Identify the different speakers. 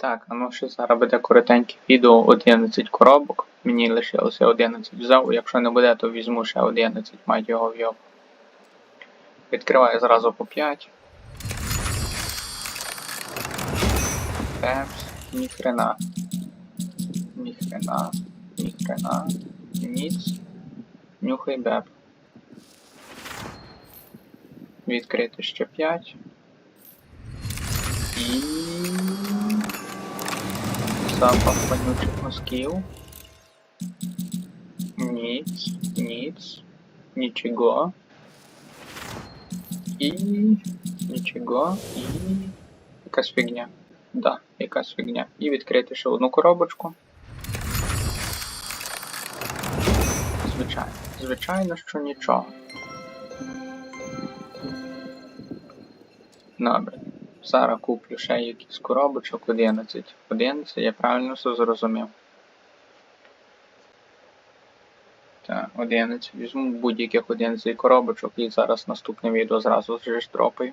Speaker 1: Так, а ну ще зараз буде коротеньке відео 11 коробок. Мені лишилося 11 взяв. Якщо не буде, то візьму ще 11, мать його вйоб. Відкриваю зразу по 5. Пепс, ніхрена. Ніхрена, ніхрена, ніц. Нюхай беб. Відкрити ще 5. І запах вонючих носків. Ніц, ніц, нічого. І нічого, і якась фігня. Да, якась фігня. І відкрити ще одну коробочку. Звичайно. Звичайно, що нічого. Добре. Зараз куплю ще якийсь коробочок 11. 11, я правильно все зрозумів. Так, 11. Візьму будь-яких 11 коробочок і зараз наступне відео зразу ж дропаю.